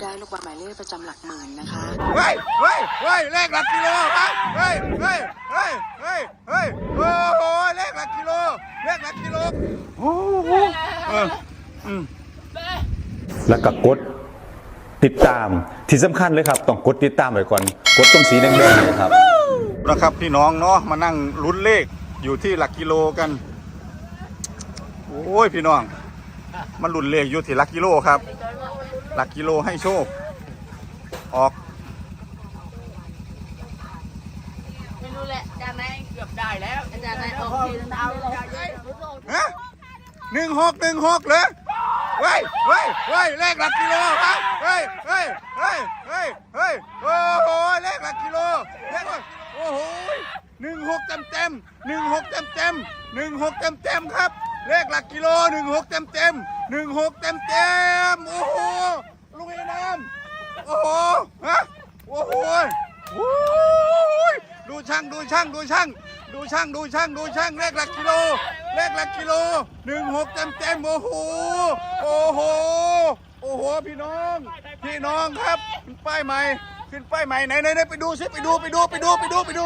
ได้ลูกบอลหมายเลขประจำหลักหมื่นนะคะเฮ้ยเฮ้ยเฮ้ยเลขหลักกิโลครับเฮ้ยเฮ้ยเฮ้ยเฮ้ยเฮ้ยโอ้โหเลขหลักกิโลเลขหลักกิโลโอ้โหเอออืมแล้วก็กดติดตามที่สำคัญเลยครับ ต้องกดติดตามไว้ก่อน กดตรงสีแดงๆเลยครับนะครับพี่น้องเนาะมานั่งลุ้นเลขอยู่ที่หลักกิโลกัน โอ้ยพี่น้อง มันลุ้นเลขอยู่ที่หลักกิโลครับหลักกิโลให้โชค ออกไม่รู้แหละอาจารย์นายเกือบได้แล้วอาจารย์นายโอเคเอาเลยฮะหนึ่งหกหนึ่งหกเลยเฮ้ยเฮ้ยเฮ้ยเลขหลักกิโลครับเฮ้ยเฮ้ยเฮ้ยเฮ้ยเฮ้ยโอ้โหเลขหลักกิโลเลขหลักโอ้โหหนึ่งหกเต็มเต็มหนึ่งหกเต็มเต็มหนึ่งหกเต็มเต็มครับ เลขหลักกิโลหนึ่งหกเต็มเต็มหนึ่งหกเต็มเต็มโอ้โหลุงไอ้น้ำโอ้โหฮะโอ้โหดูช่างดูช่างดูช่างดูช่างดูช่างดูช่างเลขหลักกิโลเลขหลักกิโลหนึ่งหกเต็มเต็มโอ้โหโอ้โหโอ้โหพี่น้องพี่น้องครับขึ้นป้ายใหม่ขึ้นป้ายใหม่ไหนไหนไหนไปดูสิไปดูไปดูไปดูไปดูไปดู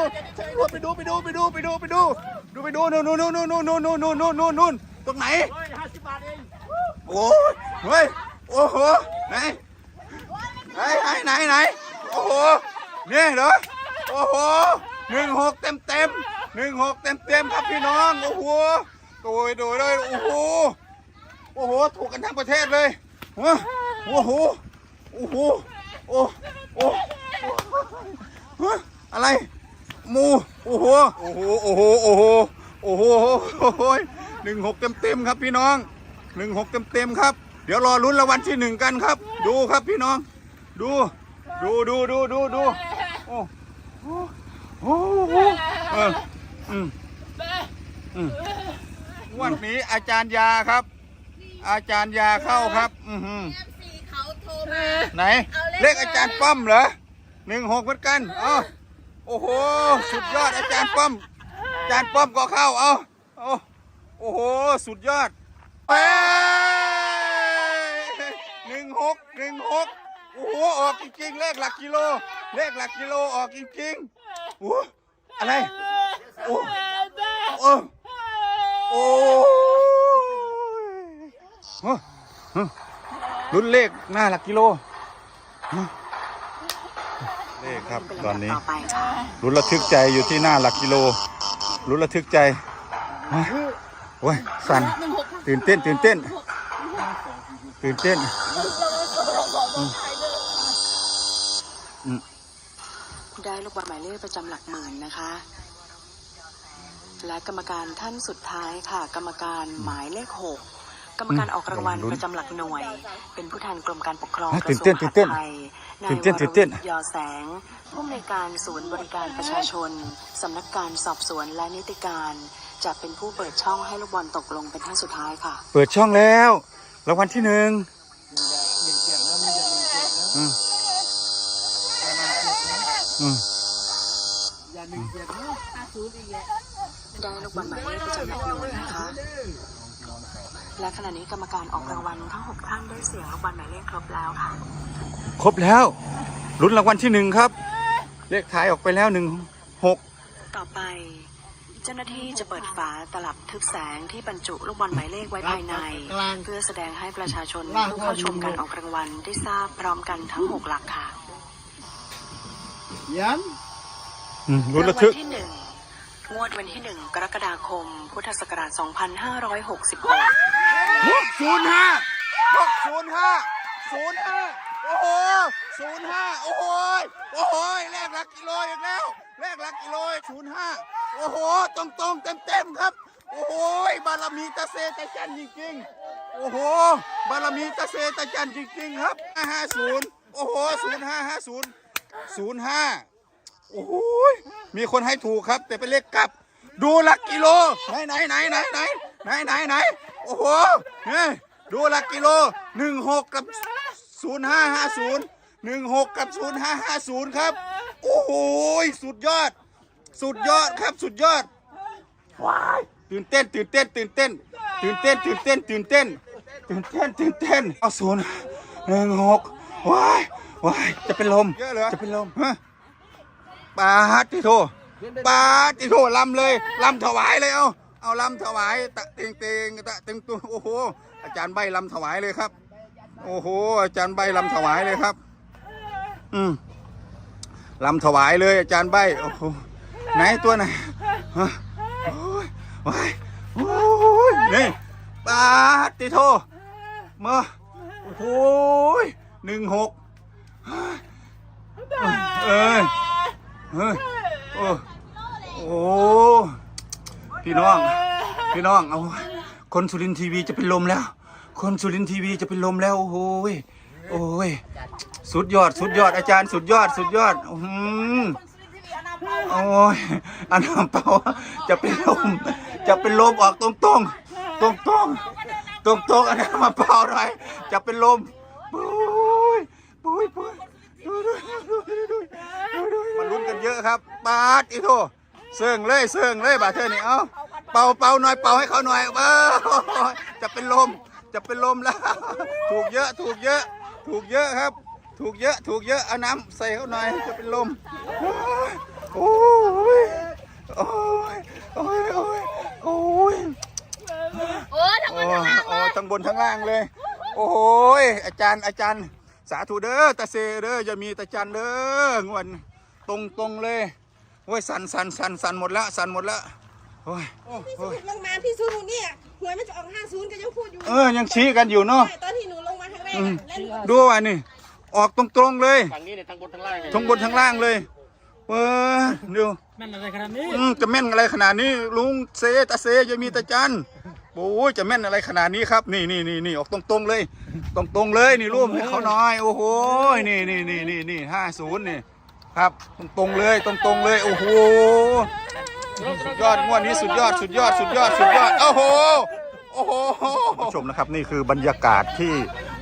ไปดูไปดูไปดูไปดูไปดูดูไปดูนู่นนู่นนู่นนู่นนู่นนู่นนู่นนู่นนู่นนู่น ตรงไหนโอ้ยเฮ้ย โอ้โห ไหน ไหนไหนไหน โอ้โห เนี่ยเหรอ โอ้โหหนึ่งหกเต็มเต็มหนึ่งหกเต็มเต็มครับพี่น้อง โอ้โหโดยโดยเลยโอ้โห โอ้โห ถูกกันทั้งประเทศเลยโอ้โห โอ้โห โอ้โอ้ฮะอะไรหมู โอ้โห โอ้โห โอ้โห โอ้โห โอ้โหโอ้โหหนึ่งหกเต็มเต็มครับพี่น้องหนึ่งหกเต็มเต็มครับ เดี๋ยวรอลุ้นรางวัลที่หนึ่งกันครับ ดูครับพี่น้อง ดู ดูดูดูดูดูโอ้โหโอ้โหเอออืมอืมงวันนี้อาจารย์ยาครับ อาจารย์ยาเข้าครับ อือหือสี่เขาโทรมาไหน เลขอาจารย์ป้อมเหรอหนึ่งหกเหมือนกันเอ้าโอ้โห สุดยอดอาจารย์ป้อม อาจารย์ป้อมก็เข้า เอาเอา โอ้โห สุดยอดเอ้ยหนึ่งหกหนึ่งหกโอ้โห ออกจริงๆเลขหลักกิโล เลขหลักกิโลออกจริงๆโอ้อะไร โอ้โอ้โอ้ยฮะรุ่นเลขหน้าหลักกิโล เลขครับตอนนี้ต่อไปค่นระทึกใจอยู่ที่หน้าหลักกิโล รุ่นระทึกใจ โอ้ยสั่นตื่นเต้นตื่นเต้น ตื่นเต้นได้ลูกบอลหมายเลขประจำหลักหมื่นนะคะ และกรรมการท่านสุดท้ายค่ะ กรรมการหมายเลขหก กรรมการออกรางวัลลุ้นประจำหลักหน่วย เป็นผู้แทนกรมการปกครองฮะกระทรวงตื่นมเต้หานดตื่นเต้นไทยนายวตื่นเต้นตื่นเต้นรวิทย์ยอแสงผู้อำนวยการศูนย์บริการประชาชน สำนักการสอบสวนและนิติการ จะเป็นผู้เปิดช่องให้ลูกบอลตกลงเป็นท่านสุดท้ายค่ะ เปิดช่องแล้วรางวัลที่หนึ่งอืมอืมได้ลูกบอลหมายเลขประจำหลักหน่วยนะคะ และขณะนี้กรรมการออกรางวัลทั้งหกท่านได้เสียงลูกบอลหมายเลขครบแล้วค่ะ ครบแล้วลุ้นรางวัลที่หนึ่งครับ เลขท้ายออกไปแล้วหนึ่งหกต่อไป เจ้าหน้าที่จะเปิดฝาตลับทึบแสงที่บรรจุลูกบอลหมายเลขไว้ภายใน เพื่อแสดงให้ประชาชนผู้เข้าชมการออกรางวัลได้ทราบพร้อมกันทั้งหกหลักค่ะอืมลุ้นราระงวัทึลกที่หนึ่งงวดวันที่หนึ่งกรกฎาคม พุทธศักราช 2566 หกศูนย์ห้าหกศูนย์ห้าศูนย์ห้าโอ้โหศูนย์ห้าโอ้โหโอ้โหเลขหลักกิโลอีกแล้วเลขหลักกิโลศูนย์ห้าโอ้โหตรงตรงเต็มเต็มครับ โอ้โหบารมีตะเซตะจันจริงๆโอ้โหบารมีตะเซตะจันจริงๆครับห้าศูนย์โอ้โหศูนย์ห้าห้าศูนย์ศูนย์ห้าโอ้โหมีคนให้ถูกครับ แต่เป็นเลขกลับ ดูหลักกิโลไหนไหนไหนไหนไหน ไหนไหนไหนโอ้โหเนี่ยดูหลักกิโลหนึ่งหกกับศูนย์ห้าห้าศูนย์หนึ่งหกกับศูนย์ห้าห้าศูนย์ครับ โอ้โหยสุดยอด สุดยอดครับสุดยอดว้ายตื่นเต้น ตื่นเต้น ตื่นเต้น ตื่นเต้น ตื่นเต้น ตื่นเต้น ตื่นเต้น ตื่นเต้นเอาศูนย์หนึ่งหกว้ายว้ายจะเป็นลมจะเป็นลมฮะปาติโทปาติโทลำเลยลำถวายเลยเอา เอาลำถวายตะเตงเตงตะเตงตัวโอ้โห อาจารย์ใบลำถวายเลยครับ โอ้โห อาจารย์ใบลำถวายเลยครับ อืมลำถวายเลยอาจารย์ใบโอ้โหไหนตัวไหนฮะโอ้ยว้ายโอ้ยนี่ปาติโทมาโอ้โหหนึ่งหกเอ้ยเอ้ยโอ้โอ้ พี่น้อง พี่น้อง เอา คนสุรินทร์ทีวีจะเป็นลมแล้ว คนสุรินทร์ทีวีจะเป็นลมแล้ว โอ้โหยโอ้ย สุดยอด สุดยอด อาจารย์สุดยอด สุดยอดอืมโอ้ยอันน้ำเปล่าจะเป็นลม จะเป็นลมออกตรงตรงตรงตรงตรงตรงๆอันน้ำมาเปล่าหน่อยจะเป็นลมปุ้ยปุ้ยปุ้ยดูดูดูดูดูดูมาลุ้นกันเยอะครับปาดอีโท เสื่องเลยเสื่องเลยบาเธอนี่เอ้าเป่าเป่าหน่อยเป่าให้เขาหน่อยเออจะเป็นลมจะเป็นลมแล้ว ถูกเยอะถูกเยอะ ถูกเยอะครับ ถูกเยอะถูกเยอะเอาน้ำใส่เขาหน่อยจะเป็นลมโอ้ยโอ้ยโอ้ยโอ้ยโอ้ยโอ้ทั้งหมโอ้ดทั้งล่างทั้งบนทั้งล่างเลย โอ้ยอาจารย์อาจารย์ สาธุเด้อตาเซเด้ออย่ามีตาจันเด้องวนตรงตรงๆเลย โอ้ย สั่นสั่นสั่นสั่นหมดละสั่นหมดละโอ้ยโอ้ยพี่โอ้สุยดลงมาพี่สุดหนูเนี่ยหวยมันจะออกห้าศูนย์ก็ยังพูดอยู่เออ ยังชี้กันอยู่เนาะ ใช่ตอนที่หนูลงมาครั้งแรกอืมอะแล้วหนูดูว่านี่ออกตรงๆเลยฝั่งนี้เนี่ยทั้งบนทั้งล่างไงทั้งบนทั้งล่างเลยเออดูแม่นอะไรขนาดนี้อืมจะแม่นอะไรขนาดนี้ลุงเซตาเซยังมีตาจันโอ้ยจะแม่นอะไรขนาดนี้ครับ นี่นี่นี่นี่ออกตรงๆเลย ตรงๆเลยนี่รูปให้เขาหน่อยโอ้โหนี่นี่นี่นี่นี่ห้าศูนย์นี่ ครับตรงๆเลยตรงๆเลยโอ้โหสุดยอดงวดนี้สุดยอดสุดยอดสุดยอดสุดยอดโอ้โหโอ้โหผู้ชมนะครับนี่คือบรรยากาศที่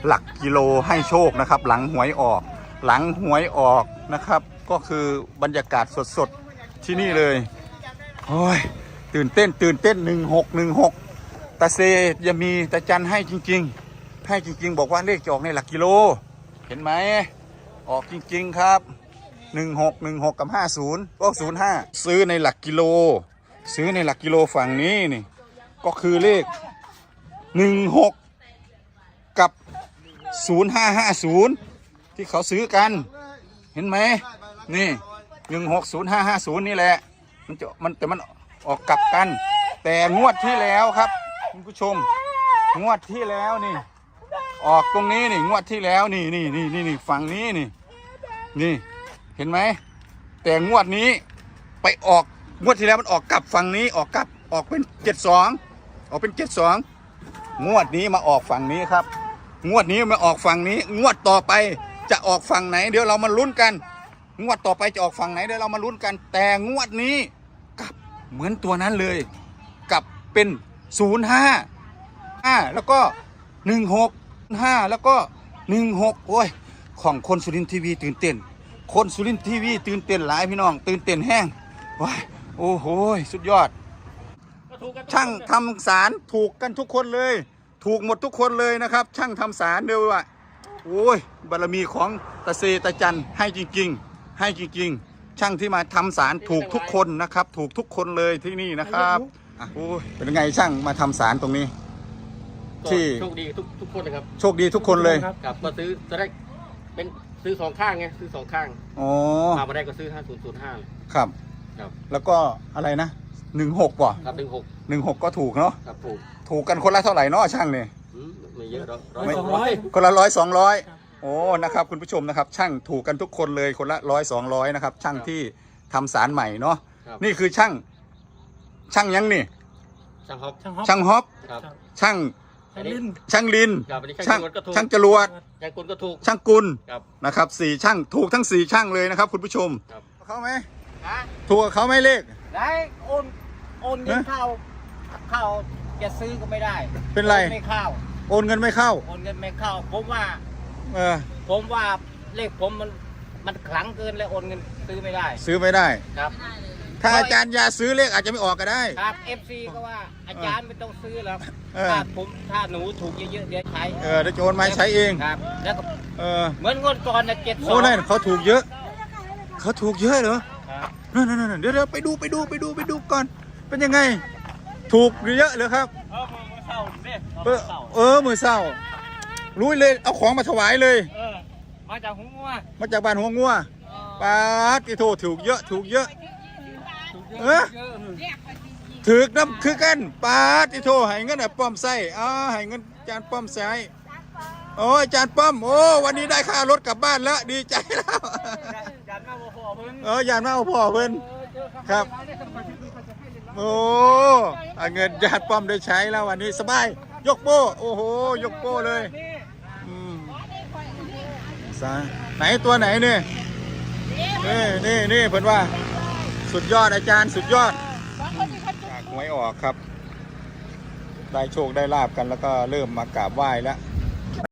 หลักกิโลให้โชคนะครับ หลังหวยออก หลังหวยออกนะครับ ก็คือบรรยากาศสดๆที่นี่เลยโอ้ยตื่นเต้นตื่นเต้นหนึ่งหกหนึ่งหกตาเซยามีตาจันให้จริง ๆ ให้จริง ๆ บอกว่าเลขจะออกในหลักกิโล เห็นไหมออกจริง ๆ ครับ หนึ่งหกหนึ่งหกกับห้าศูนย์ก็ศูนย์ห้าซื้อในหลักกิโล ซื้อในหลักกิโลฝั่งนี้นี่ ก็คือเลขหนึ่งหกกับศูนย์ห้าห้าศูนย์ที่เขาซื้อกัน เห็นไหมนี่หนึ่งหกศูนย์ห้าห้าศูนย์นี่แหละ มันจะมันแต่มันออกกลับกัน แต่งวดที่แล้วครับคุณผู้ชม งวดที่แล้วนี่ ออกตรงนี้นี่งวดที่แล้วนี่นี่นี่นี่นี่ฝั่งนี้นี่นี่ เห็นไหม แต่งวดนี้ไปออกงวดที่แล้วมันออกกลับฝั่งนี้ออกกลับออกเป็นเจ็ดสองออกเป็นเจ็ดสองงวดนี้มาออกฝั่งนี้ครับ งวดนี้มาออกฝั่งนี้ งวดต่อไปจะออกฝั่งไหน เดี๋ยวเรามาลุ้นกัน งวดต่อไปจะออกฝั่งไหนเดี๋ยวเรามาลุ้นกัน แต่งวดนี้กลับเหมือนตัวนั้นเลยกลับเป็นศูนย์ห้าห้าแล้วก็หนึ่งหกห้าแล้วก็หนึ่งหกโอ้ยของคนสุรินทร์ทีวีตื่นเต้น คนสุรินทร์ทีวีตื่นเต้นหลายพี่น้อง ตื่นเต้นแห้งว้ายโอ้โหสุดยอด ช่างทำสารถูกกันทุกคนเลย ถูกหมดทุกคนเลยนะครับ ช่างทำสารเดียวอะโอ้ยบารมีของตาเซตาจันให้จริงๆ ให้จริงๆ ช่างที่มาทำสารถูกทุกคนนะครับ ถูกทุกคนเลยที่นี่นะครับอะโอ้ยเป็นไงช่างมาทำสารตรงนี้ก็ที่โชคดีทุกทุกคนนะครับโชคดีทุกคนเลยครับกลับมาซื้อจะได้เป็น ซื้อสองข้างไงซื้อสองข้างอ๋อมาไม่ได้ก็ซื้อห้าศูนย์ศูนย์ห้าครับ ครับแล้วก็อะไรนะหนึ่งหกป่ะครับหนึ่งหกหนึ่งหกก็ถูกเนาะครับถูกถูกกันคนละเท่าไหร่เนาะช่างเนี่ยอืมไม่เยอะหรอกร้อยไม่สองร้อยคนละร้อยสองร้อยโอ้นะครับคุณผู้ชมนะครับ ช่างถูกกันทุกคนเลยคนละร้อยสองร้อยนะครับ ช่างที่ทำสารใหม่เนาะครับนี่คือช่าง ช่างยังนี่ ช่างฮอปช่างฮอปช่างฮอปครับ ช่าง ช่างลิ้นช่างลินครับอันนี้ช่าช่างงจรวดก็ถูก ช่างจรวดช่างกุลก็ถูก ช่างกุลครับนะครับสี่ช่างถูกทั้งสี่ช่างเลยนะครับ คุณผู้ชมครับ เขาไหมถูกกับเขาไหมเลข ได้โอนโอนเงินฮะเข้าเข้าจะซื้อก็ไม่ได้เป็นไร โอนไม่เข้าโอนเงินไม่เข้า โอนเงินไม่เข้าผมว่า เออ ผมว่าเลขผมมันมันขลังเกินเลยโอนเงินซื้อไม่ได้ซื้อไม่ได้ ครับอ ถ้าอาจารย์ยาซื้อเลขอาจจะไม่ออกก็ได้ ครับ FC ก็ว่าอาจารย์ไม่ต้องซื้อหรอกเออ ถ้าผมถ้าหนูถูกเยอะๆเดี๋ยวใช้เออเดี๋ยวโจรมาใช้เอง ครับ แล้วก็เออเหมือนงวดก่อนนะเจ็ดสอโอ้งนั่นเขาถูกเยอะ เขาถูกเยอะเหรอครับนั่นนั่นนั่นเดี๋ยวเดี๋ยวไปดูไปดูไปดูไปดูก่อน เป็นยังไง ถูกเยอะเหรอครับเออมือเศร้าเนี่ยเออเออมือเศร้า รู้เลยเอาของมาถวายเลย เออมาจากหัวงัวมาจากบ้านหัวงัวปาดที่โทถูกเยอะถูกเยอะเออ เยอะถือกน้ำคือกันปาดที่โทให้เงินอะป้อมไส้อ่าให้เงินจานป้อมใส่โอ้ยจานป้อมโอ้วันนี้ได้ค่ารถกลับบ้านแล้วดีใจแล้วยันมาบ่พอเพิ่นเอออยานมาเอาพ่อเพิ่นครับโอ้เอาเงินญาติป้อมได้ใช้แล้ววันนี้สบาย ยกโป้โอ้โห ยกโป้เลยอืมสาไหนตัวไหนเนี่ยนี่นี่นี่เพิ่นว่า สุดยอดอาจารย์สุดยอดจากหวยออกครับ ได้โชคได้ลาบกันแล้วก็เริ่มมากราบไหว้แล้ว